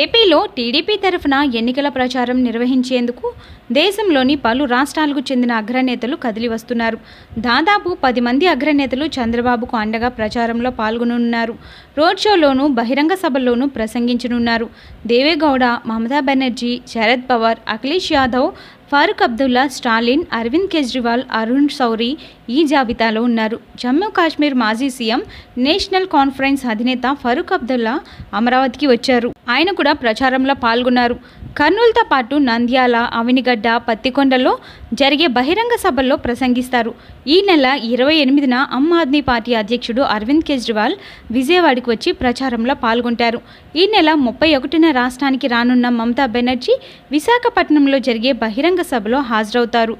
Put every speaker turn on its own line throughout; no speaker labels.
ఏపీలో టీడీపీ తరఫున ఎన్నికల ప్రచారం నిర్వహించేందుకు దేశంలోని పలు రాష్ట్రాలకు చెందిన అగ్రనేతలు కదిలి వస్తున్నారు. దాదాపు పది మంది అగ్రనేతలు చంద్రబాబుకు అండగా ప్రచారంలో పాల్గొనున్నారు రోడ్ షోలోనూ బహిరంగ సభల్లోనూ ప్రసంగించనున్నారు. దేవేగౌడ మమతా బెనర్జీ శరద్ పవార్ అఖిలేష్ యాదవ్ ఫారూక్ అబ్దుల్లా స్టాలిన్ అరవింద్ కేజ్రీవాల్ అరుణ్ సౌరి ఈ జాబితాలో ఉన్నారు. జమ్మూ కాశ్మీర్ మాజీ సీఎం నేషనల్ కాన్ఫరెన్స్ అధినేత ఫరూక్ అబ్దుల్లా అమరావతికి వచ్చారు. ఆయన కూడా ప్రచారంలో పాల్గొన్నారు. కర్నూలుతో పాటు నంద్యాల అవినిగడ్డ పత్తికొండలో జరిగే బహిరంగ సభల్లో ప్రసంగిస్తారు. ఈ నెల ఇరవై ఎనిమిదిన ఆమ్ ఆద్మీ పార్టీ అధ్యక్షుడు అరవింద్ కేజ్రీవాల్ విజయవాడకు వచ్చి ప్రచారంలో పాల్గొంటారు. ఈ నెల ముప్పై ఒకటిన రాష్ట్రానికి రానున్న మమతా బెనర్జీ విశాఖపట్నంలో జరిగే బహిరంగ సభలో హాజరవుతారు.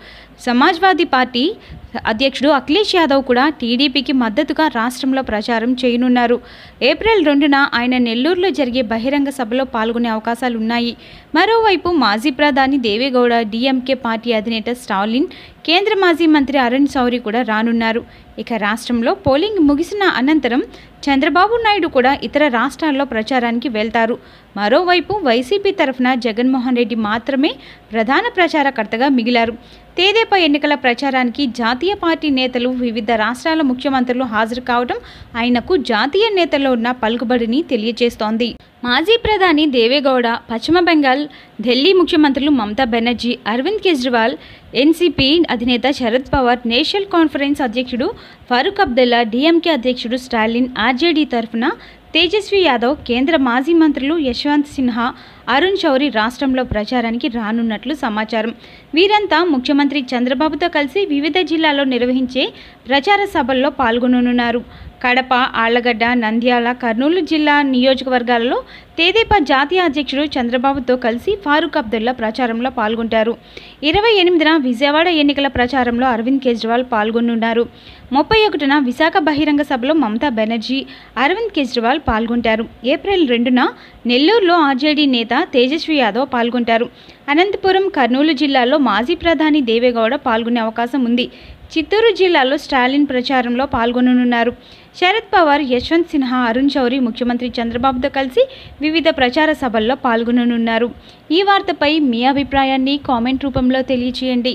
సమాజ్వాదీ పార్టీ అధ్యక్షుడు అఖిలేష్ యాదవ్ కూడా టీడీపీకి మద్దతుగా రాష్ట్రంలో ప్రచారం చేయనున్నారు. ఏప్రిల్ రెండున ఆయన నెల్లూరులో జరిగే బహిరంగ సభలో పాల్గొనే అవకాశాలు ఉన్నాయి మరోవైపు మాజీ ప్రధాని దేవేగౌడ డిఎంకే పార్టీ అధినేత స్టాలిన్ కేంద్ర మాజీ మంత్రి అరుణ్ చౌరి కూడా రానున్నారు. ఇక రాష్ట్రంలో పోలింగ్ ముగిసిన అనంతరం చంద్రబాబు నాయుడు కూడా ఇతర రాష్ట్రాల్లో ప్రచారానికి వెళ్తారు. మరోవైపు వైసీపీ తరఫున జగన్మోహన్ రెడ్డి మాత్రమే ప్రధాన ప్రచారకర్తగా మిగిలారు. తేదేపా ఎన్నికల ప్రచారానికి జాతీయ పార్టీ నేతలు వివిధ రాష్ట్రాల ముఖ్యమంత్రులు హాజరు కావడం ఆయనకు జాతీయ నేతల్లో ఉన్న పలుకుబడిని తెలియజేస్తోంది. మాజీ ప్రధాని దేవేగౌడ పశ్చిమ బెంగాల్ ఢిల్లీ ముఖ్యమంత్రులు మమతా బెనర్జీ అరవింద్ కేజ్రీవాల్ ఎన్సీపీ అధినేత శరద్ పవార్ నేషనల్ కాన్ఫరెన్స్ అధ్యక్షుడు ఫరూక్ అబ్దుల్లా డీఎంకే అధ్యక్షుడు స్టాలిన్ ఆర్జేడీ తరఫున తేజస్వి యాదవ్ కేంద్ర మాజీ మంత్రులు యశ్వంత్ సిన్హా అరుణ్ చౌరి రాష్ట్రంలో ప్రచారానికి రానున్నట్లు సమాచారం. వీరంతా ముఖ్యమంత్రి చంద్రబాబుతో కలిసి వివిధ జిల్లాల్లో నిర్వహించే ప్రచార సభల్లో పాల్గొననున్నారు. కడప ఆళ్ళగడ్డ నంద్యాల కర్నూలు జిల్లా నియోజకవర్గాలలో తేదేపా జాతీయ అధ్యక్షుడు చంద్రబాబుతో కలిసి ఫారూక్ అబ్దుల్లా ప్రచారంలో పాల్గొంటారు. ఇరవై ఎనిమిదిన విజయవాడ ఎన్నికల ప్రచారంలో అరవింద్ కేజ్రీవాల్ పాల్గొనున్నారు. ముప్పై ఒకటిన విశాఖ బహిరంగ సభలో మమతా బెనర్జీ అరవింద్ కేజ్రీవాల్ పాల్గొంటారు. ఏప్రిల్ రెండున నెల్లూరులో ఆర్జేడీ నేత తేజస్వి యాదవ్ పాల్గొంటారు. అనంతపురం కర్నూలు జిల్లాలో మాజీ ప్రధాని దేవేగౌడ పాల్గొనే అవకాశం ఉంది. చిత్తూరు జిల్లాలో స్టాలిన్ ప్రచారంలో పాల్గొననున్నారు. శరద్ పవార్ యశ్వంత్ సిన్హా అరుణ్ చౌరి ముఖ్యమంత్రి చంద్రబాబుతో కలిసి వివిధ ప్రచార సభల్లో పాల్గొననున్నారు. ఈ వార్తపై మీ అభిప్రాయాన్ని కామెంట్ రూపంలో తెలియచేయండి.